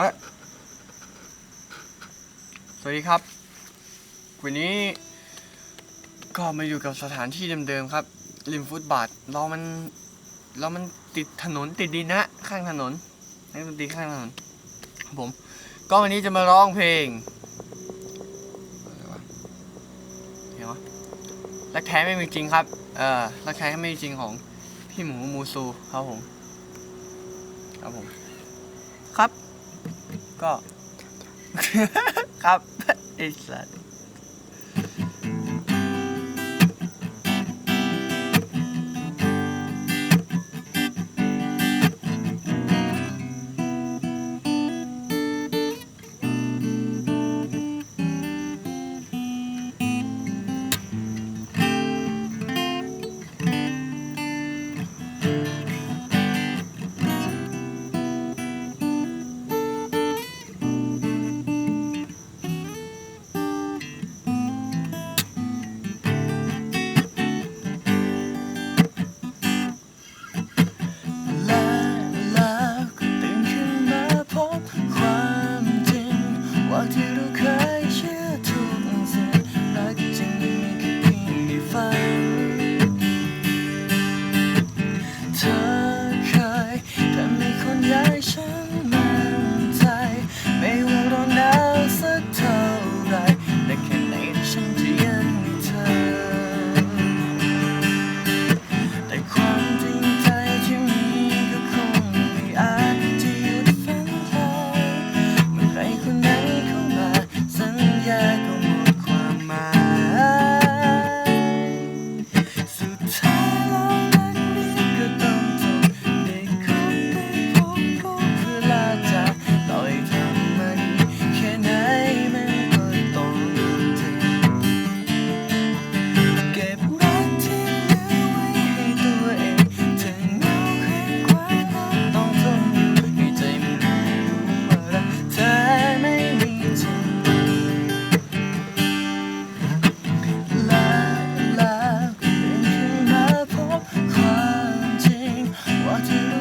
เอ้ยสวัสดีครับ วันนี้ ก็มาอยู่กับสถานที่เดิมๆครับ ริมฟุตบาท เรามัน เรามันติดถนนติดดินนะ ข้างถนนนักดนตรีข้างถนนครับผม ก็วันนี้จะมาร้องเพลงอะไรวะเพลงวะรักแท้ไม่มีจริงครับ เอ่อรักแท้ไม่มีจริงของพี่หมูมูซูครับผม ครับผม ก็ ครับไอ้สัส hunting. What